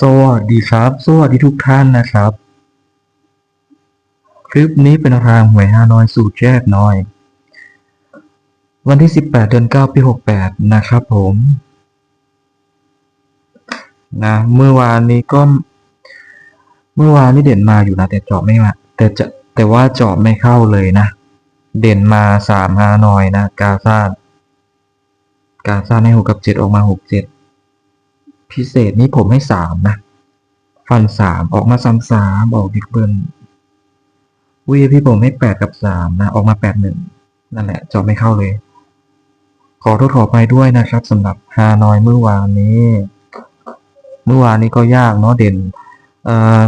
สวัสดีครับ สวัสดีทุกท่านนะครับ คลิปนี้เป็นทางหวยฮานอยสูตรแยกน้อย วันที่ 18 เดือน 9 ปี 68 นะครับผมนะเมื่อวานนี้ก็ เมื่อวานนี้เด่นมาอยู่นะ แต่เจาะไม่มาแต่จะแต่ว่าเจาะไม่เข้าเลยนะ เด่นมาสามฮานอยนะ กาซาดกาซาดให้หกกับเจ็ดออกมาหกเจ็ด พิเศษนี่ผมให้สามนะ ฟันสามออกมาซ้ำสามออกดิกเบิลวีพี่ผมให้แปดกับสามนะ ออกมาแปดหนึ่งนั่นแหละจาะไม่เข้าเลย ขอโทษขอไปด้วยนะครับสำหรับฮานอยเมื่อวานนี้ เมื่อวานนี้ก็ยากเนาะเด่นเอ่อ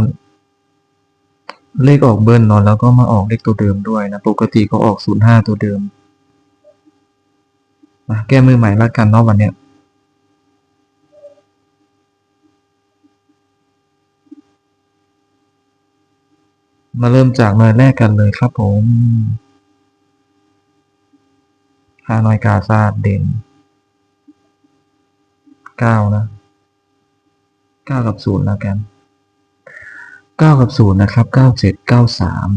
เลขออกเบิ้ลเนาะแล้วก็มาออกเลขตัวเดิมด้วยนะ ปกติก็ออกศูนย์ห้าตัวเดิมแก้มือใหม่ละกันเนาะวันเนี้ย มาเริ่มจากหน่วยแรกกันเลยครับผมฮานอยกาซาเด่นเก้านะเก้ากับศูนย์แล้วกันเก้ากับศูนย์นะครับเก้าเจ็ดเก้าสาม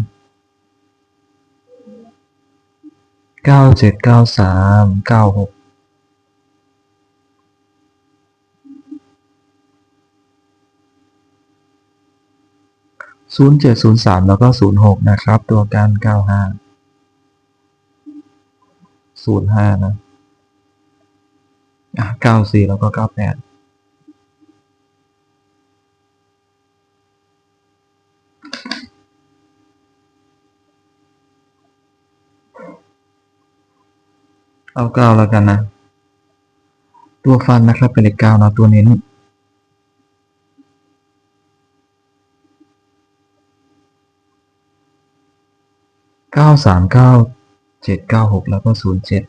เก้าเจ็ดเก้าสามเก้าหก ศูนย์เจ็ดศูนย์สามแล้วก็ศูนย์หกนะครับ ตัวการเก้าห้าศูนย์ห้านะ อะเก้าสี่แล้วก็เก้าแปดเอาเก้าแล้วกันนะ ตัวฟันนะครับเป็นเลขเก้านะตัวเน้น เก้าสามเก้าเจ็ดเก้าหกแล้วก็ศูนย์เจ็ด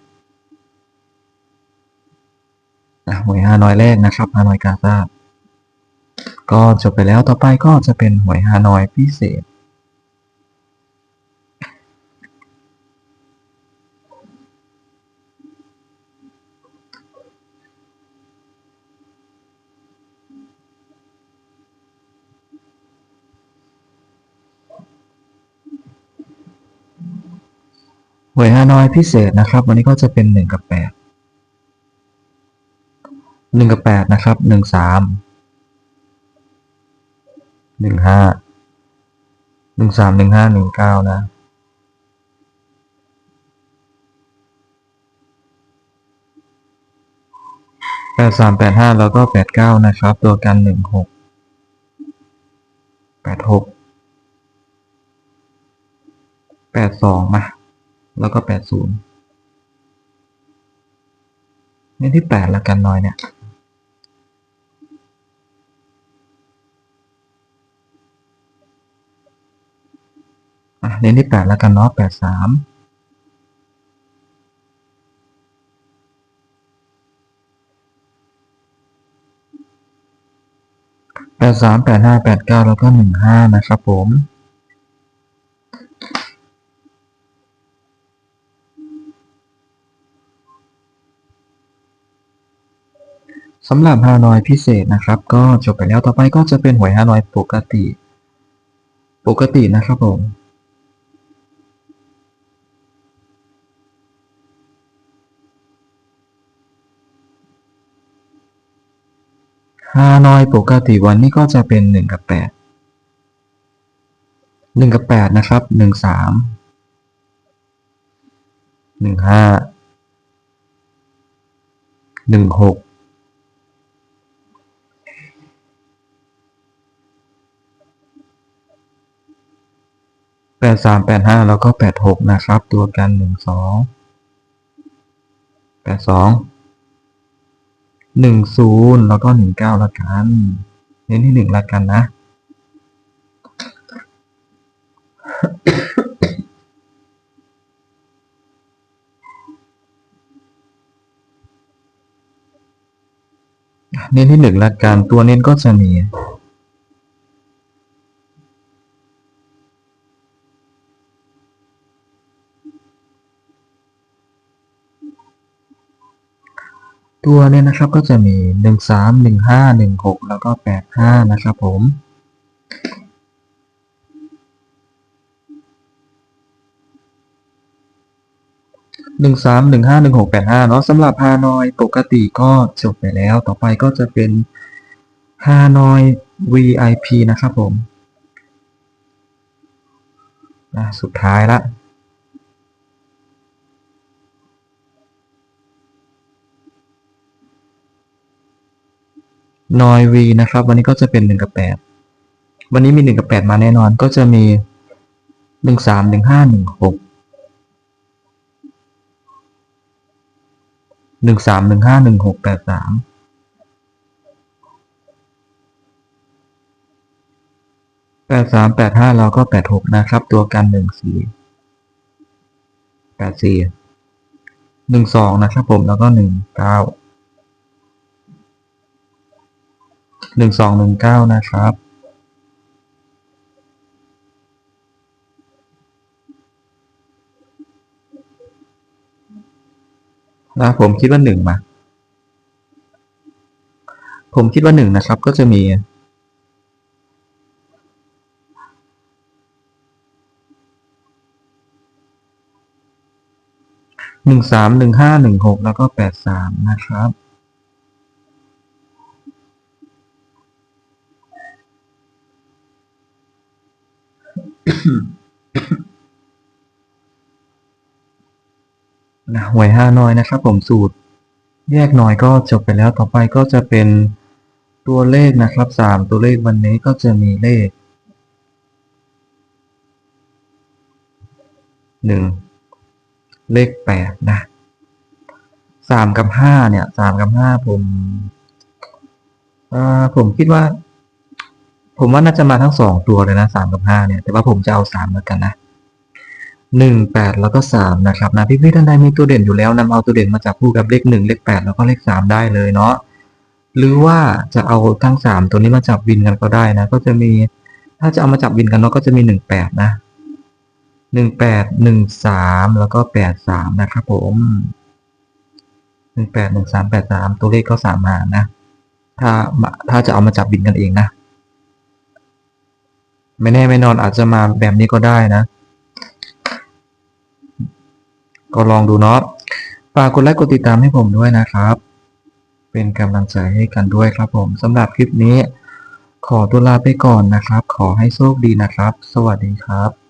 นะหวยฮานอยแรกนะครับฮานอยกาซาก็จบไปแล้วต่อไปก็จะเป็นหวยฮานอยพิเศษ หวยฮานอยพิเศษนะครับ วันนี้ก็จะเป็นหนึ่งกับแปดหนึ่งกับแปดนะครับหนึ่งสามหนึ่งห้าหนึ่งสามหนึ่งห้าหนึ่งเก้านะแปดสามแปดห้าแล้วก็แปดเก้านะครับ ตัวกันหนึ่งหกแปดหกแปดสองมา แล้วก็แปดศูนย์นี่ที่แปดละกันน้อยเนี่ย อะเน้นที่แปดละกันเนาะแปดสามแปดสามแปดห้าแปดเก้าแล้วก็หนึ่งห้านะครับผม สำหรับฮานอยพิเศษนะครับ ก็จบไปแล้วต่อไปก็จะเป็นหวยฮานอยปกติ ปกตินะครับผมฮานอยปกติวันนี้ก็จะเป็นหนึ่งกับแปดหนึ่งกับแปดนะครับหนึ่งสามหนึ่งห้าหนึ่งหก ดสามแปดห้าแล้วก็แปดหกนะครับ ตัวกันหนึ่งสองแปดสองหนึ่งศูนย์แล้วก็หนึ่งเก้าละกัน เน้นที่หนึ่งละกันนะ เน้นที่หนึ่งละกัน ตัวเน้นก็จะมี ตัวเนี่ยนะครับก็จะมีหนึ่งสามหนึ่งห้าหนึ่งหกแล้วก็แปดห้านะครับผม หนึ่งสามหนึ่งห้าหนึ่งหกแปดห้าเนาะสำหรับฮานอยปกติก็จบไปแล้ว ต่อไปก็จะเป็นฮานอย VIP นะครับผมอะสุดท้ายละ นอย V นะครับ วันนี้ก็จะเป็นหนึ่งกับแปดวันนี้มีหนึ่งกับแปดมาแน่นอนก็จะมีหนึ่งสามหนึ่งห้าหนึ่งหกหนึ่งสามหนึ่งห้าหนึ่งหกแปดสามแปดสามแปดห้าแล้วก็แปดหกนะครับ ตัวกันหนึ่งสี่แปดสี่หนึ่งสองนะครับผมแล้วก็หนึ่งเก้า หนึ่งสองหนึ่งเก้านะครับ นะผมคิดว่าหนึ่งมา ผมคิดว่าหนึ่งนะครับก็จะมีหนึ่งสามหนึ่งห้าหนึ่งหกแล้วก็แปดสามนะครับ นะหวยห้าน้อยนะครับ ผมสูตร แยกน้อยก็จบไปแล้วต่อไปก็จะเป็นตัวเลขนะครับสามตัวเลขวันนี้ก็จะมีเลขหนึ่งเลขแปดนะสามกับห้าเนี่ยสามกับห้าผมอ่าผมคิดว่า ผมว่าน่าจะมาทั้งสองตัวเลยนะสามกับห้าเนี่ย แต่ว่าผมจะเอาสามแล้วกันนะหนึ่งแปดแล้วก็สามนะครับนะพี่ๆท่านใดมีตัวเด่นอยู่แล้วนำเอาตัวเด่นมาจับคู่กับเลขหนึ่งเลขแปดแล้วก็เลขสามได้เลยเนาะหรือว่าจะเอาทั้งสามตัวนี้มาจับวินกันก็ได้นะ ก็จะมีถ้าจะเอามาจับวินกันเนาะก็จะมีหนึ่งแปดนะหนึ่งแปดหนึ่งสามแล้วก็แปดสามนะครับผมหนึ่งแปดหนึ่งสามแปดสามตัวเลขก็สามหานะ ถ้าถ้าจะเอามาจับบินกันเองนะ ไม่แน่ไม่นอนอาจจะมาแบบนี้ก็ได้นะ ก็ลองดูเนาะฝากกดไลค์กดติดตามให้ผมด้วยนะครับ เป็นกำลังใจให้กันด้วยครับผมสำหรับคลิปนี้ ขอตัวลาไปก่อนนะครับ ขอให้โชคดีนะครับ สวัสดีครับ